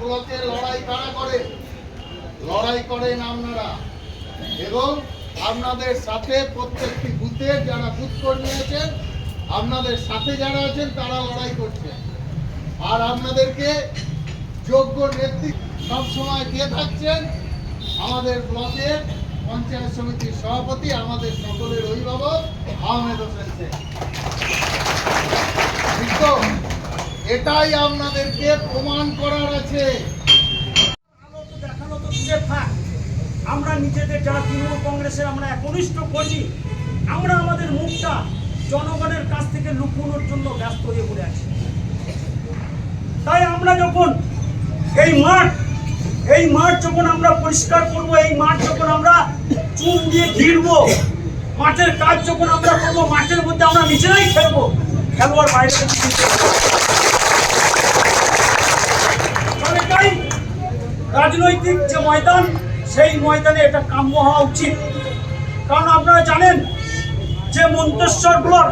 ব্লকে লড়াই কারা করে? লড়াই করেন আপনারা এবং আপনাদের সাথে প্রত্যেকটি বুথে যারা বুথ কর্মী আছেন, আপনাদের সাথে যারা আছেন, তারা লড়াই করছেন আর আপনাদেরকে যোগ্য নেতৃত্ব সবসময় দিয়ে থাকছেন আমাদের ব্লকের পঞ্চায়েত সমিতির সভাপতি, আমাদের সকলের অভিভাবক আহমেদ হোসেন? এটাই আপনাদেরকে প্রমাণ করার আছে। দেখানো তো আমরা নিজেদের যারা তৃণমূল কংগ্রেসের আমরা একনিষ্ঠ কর্মী, আমরা আমাদের মুখটা জনগণের কাছ থেকে লুকোনোর জন্য ব্যস্ত হয়ে পড়ে আছি। তাই আমরা যখন এই মাঠ এই মাঠ যখন আমরা পরিষ্কার করব, এই মাঠ যখন আমরা চুন দিয়ে ঘিরবো, মাঠের কাজ যখন আমরা করব, মাঠের মধ্যে আমরা নিজেরাই খেলব, খেলোয়াড় বাইরে থেকে কিনতে হবে। তাহলে তাই রাজনৈতিক যে ময়দান, সেই ময়দানে এটা কাম্য হওয়া উচিত। কারণ আপনারা জানেন যে মন্তেশ্বর ব্লক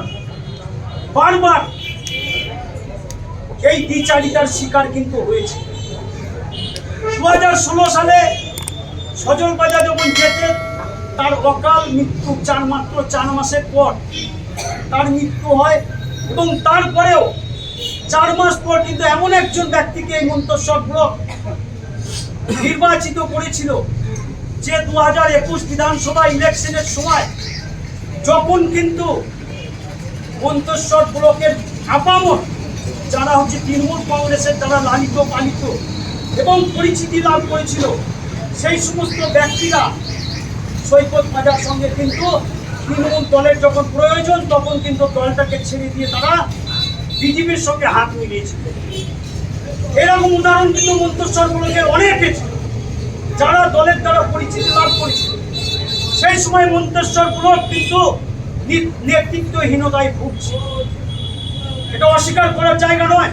বারবার এই দ্বিচারিতার শিকার কিন্তু হয়েছে। দু হাজার ষোলো সালে সজল বাজার যখন যেতে তার অকাল মৃত্যু চার মাত্র চার মাসের পর তার মৃত্যু হয় এবং তারপরেও চার মাস পর কিন্তু এমন একজন ব্যক্তিকে এই মন্তেশ্বর ব্লক নির্বাচিত করেছিল যে দু হাজার একুশ বিধানসভা ইলেকশনের সময় যখন কিন্তু মন্তেশ্বর ব্লকের আপামর, যারা হচ্ছে তৃণমূল কংগ্রেসের যারা লালিত, পালিত এবং পরিচিতি লাভ করেছিল, সেই সমস্ত ব্যক্তিরা সৈকত মাজার সঙ্গে কিন্তু তৃণমূল দলের যখন প্রয়োজন, তখন কিন্তু দলটাকে ছেড়ে দিয়ে তারা বিজেপির সঙ্গে হাত মিলিয়েছিল। এরকম উদাহরণ কিন্তু মন্তেশ্বর ব্লকের অনেক ছিল যারা দলের দ্বারা পরিচিতি লাভ করেছিল সেই সময় মন্তেশ্বর ব্লক কিন্তু নেতৃত্বহীনতায় ভুগছে। এটা অস্বীকার করার জায়গা নয়।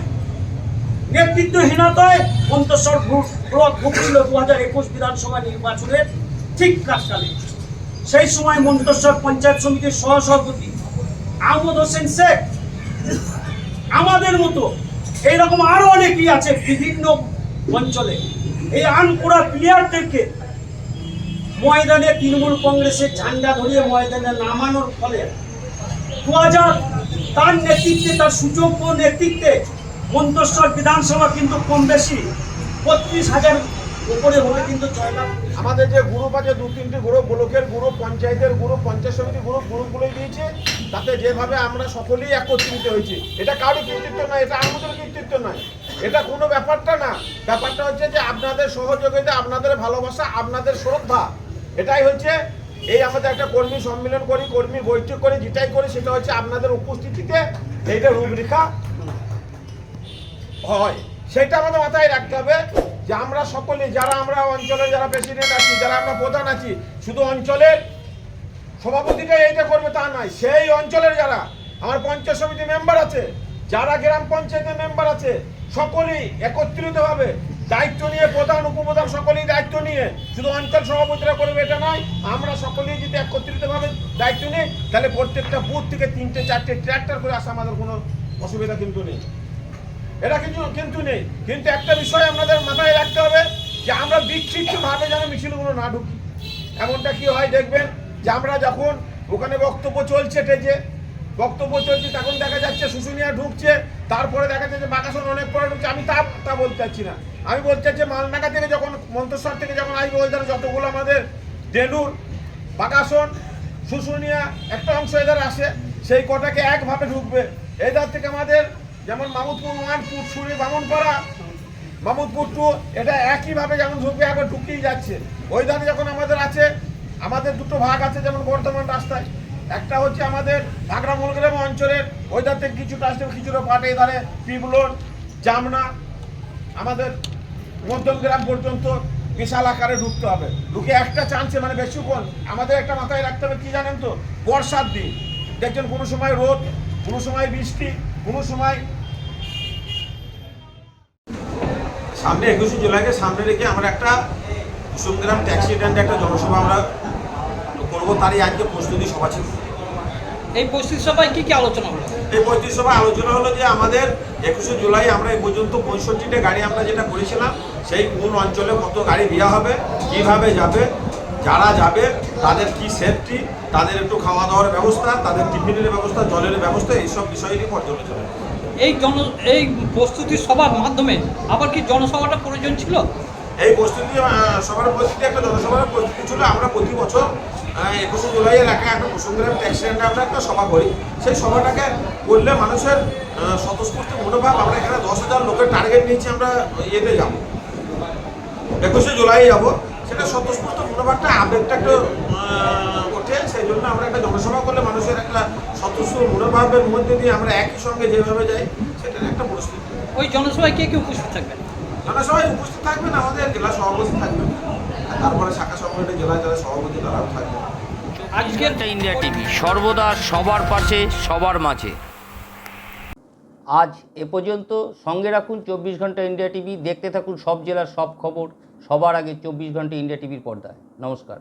নেতৃত্বহীনতায় মন্তেশ্বর ব্লক- ব্লক ভুগছিল দু হাজার একুশ বিধানসভা নির্বাচনের ঠিক কাজকালে সেই সময় মন্তেশ্বর পঞ্চায়েত সমিতির সহসভাপতি আহমদ হোসেন শেখ আমাদের মতো এইরকম আরও অনেকেই আছে বিভিন্ন অঞ্চলে এই আনকোড়া প্লেয়ারদেরকে ময়দানে তৃণমূল কংগ্রেসের ঝান্ডা ধরিয়ে ময়দানে নামানোর ফলে দু হাজার তার নেতৃত্বে, তার সুযোগ্য নেতৃত্বে মন্তেশ্বর বিধানসভা কিন্তু কম বেশি বত্রিশ হাজার উপরে হলে কিন্তু জয়লাভ। আমাদের যে গ্রুপ আছে, দু তিনটি গ্রুপ, ব্লকের গ্রুপ, পঞ্চায়েতের গ্রুপ, পঞ্চায়েত সমিতি গ্রুপ, গ্রুপগুলোই দিয়েছে তাতে যেভাবে আমরা সকলেই একত্রিত হয়েছি, এটা কারোর কৃতিত্ব নয়, এটা আমাদের কৃতিত্ব নয়। এটা কোনো ব্যাপারটা না। ব্যাপারটা হচ্ছে যে আপনাদের সহযোগিতা, আপনাদের ভালোবাসা, আপনাদের শ্রদ্ধা, এটাই হচ্ছে এই আমাদের একটা কর্মী সম্মেলন করি, কর্মী বৈঠক করি, যেটাই করি, সেটা হচ্ছে আপনাদের উপস্থিতিতে এইটা রূপরেখা হয়। সেটা আমাদের মাথায় রাখতে হবে যে আমরা সকলে, যারা আমরা অঞ্চলের যারা প্রেসিডেন্ট আছি, যারা আমরা প্রধান আছি, শুধু অঞ্চলের সভাপতিটাই এইটা করবে তা নয়, সেই অঞ্চলের যারা, আমার পঞ্চায়েত সমিতি মেম্বার আছে যারা গ্রাম পঞ্চায়েতের মেম্বার আছে, সকলেই একত্রিত একত্রিতভাবে দায়িত্ব নিয়ে প্রধান, উপপ্রধান সকলেই দায়িত্ব নিয়ে শুধু অঞ্চল সভাপতিরা করবে এটা নয়, আমরা সকলেই যদি একত্রিতভাবে দায়িত্ব নিই, তাহলে প্রত্যেকটা বুথ থেকে তিনটে, চারটে ট্র্যাক্টর করে আসা আমাদের কোনো অসুবিধা কিন্তু নেই। এটা কিন্তু কিন্তু নেই। কিন্তু একটা বিষয় আপনাদের মাথায় রাখতে হবে, যে আমরা বিক্ষিপ্তভাবে যেন মিছিলগুলো না ঢুকি। এমনটা কি হয় দেখবেন, যে আমরা যখন ওখানে বক্তব্য চলছে টেজে বক্তব্য চলছে, তখন দেখা যাচ্ছে শুশুনিয়া ঢুকছে, তারপরে দেখা যাচ্ছে বাকাসন অনেক পরে ঢুকছে, আমি তা তা বলতে চাচ্ছি না। আমি বলতে চাচ্ছি মালনাগা থেকে যখন, মন্তেশ্বর থেকে যখন আসবে ওই ধারে যতগুলো আমাদের ডেনুর বাকাসন শুশুনিয়া, একটা অংশ এধারে আসে, সেই কটাকে একভাবে ঢুকবে। এই ধার থেকে আমাদের যেমন মামুদপুর ওয়ান পুটসুরি বামনপাড়া, মামুদপুর টু, এটা একইভাবে যেমন ঢুকবে একবার ঢুকিয়ে যাচ্ছে। ওই ধারে যখন আমাদের আছে, আমাদের দুটো ভাগ আছে যেমন বর্ধমান রাস্তায় একটা হচ্ছে আমাদের ভাগড়া মলগ্রাম অঞ্চলের ওই ধার থেকে কিছুটা আসছে কিছুটা পাটে ধারে পিবলোর জামনা, আমাদের মধ্যমগ্রাম পর্যন্ত বিশাল আকারে ঢুকতে হবে। ঢুকে একটা চান্সে মানে বেশিক্ষণ আমাদের একটা মাথায় রাখতে হবে, কি জানেন তো? বর্ষার দিন। দেখছেন কোনো সময় রোদ, কোনো সময় বৃষ্টি, কোনো সময় সামনে একুশে জুলাইকে সামনে রেখে আমরা একটা কুসুমগ্রাম ট্যাক্সি স্ট্যান্ডে একটা জনসভা আমরা করব তারই আজকে প্রস্তুতি সভা ছিল। এই পরিস্থিতি সভায় কি কি আলোচনা হলো? এই পঁয়ত্রিশ সভায় আলোচনা হলো যে আমাদের একুশে জুলাই আমরা এই পর্যন্ত পঁয়ষট্টিটা গাড়ি আমরা যেটা করেছিলাম সেই কোন অঞ্চলে কত গাড়ি দেওয়া হবে কীভাবে যাবে যারা যাবে তাদের কি সেফটি তাদের একটু খাওয়া দাওয়ার ব্যবস্থা তাদের টিফিনের ব্যবস্থা জলের ব্যবস্থা এইসব বিষয় নিয়ে পর্যালোচনা। এই জন এই প্রস্তুতি সভার মাধ্যমে আবার কি জনসভাটা প্রয়োজন ছিল? এই প্রস্তুতি সবার প্রস্তুতি একটা জনসভার প্রস্তুতি ছিল। আমরা প্রতি বছর একুশে জুলাই এলাকায় একটা বসুন্ধরা অ্যাক্সিডেন্টে আমরা একটা সভা করি। সেই সভাটাকে করলে মানুষের স্বতঃস্ফূর্ত মনোভাব, আমরা এখানে দশ হাজার লোকের টার্গেট নিয়েছি, আমরা ইয়েতে যাব। একুশে জুলাই যাব। সেটা স্বতঃস্ফূর্ত মনোভাবটা, আবেগটা একটু ওঠে। সেই জন্য আমরা একটা জনসভা করলে মানুষের একটা স্বতঃস্ফূর্ত মনোভাবের মধ্যে দিয়ে আমরা একই সঙ্গে যেভাবে যাই, সেটার একটা প্রস্তুতি। ওই জনসভায় কে কে উপস্থিত থাকবেন? জনসভায় উপস্থিত থাকবেন আমাদের জেলা সভাপতি থাকবেন। আর তারপরে শাখা সংগঠনের জেলা যারা সভাপতি তারাও থাকবেন। আজকের আজকের ইন্ডিয়া টিভি সর্বদা সবার পাশে সবার মাঝে। আজ এ পর্যন্ত সঙ্গে রাখুন চব্বিশ ঘণ্টা ইন্ডিয়া টিভি দেখতে থাকুন সব জেলার সব খবর সবার আগে চব্বিশ ঘণ্টা ইন্ডিয়া টিভির পর্দায়। নমস্কার।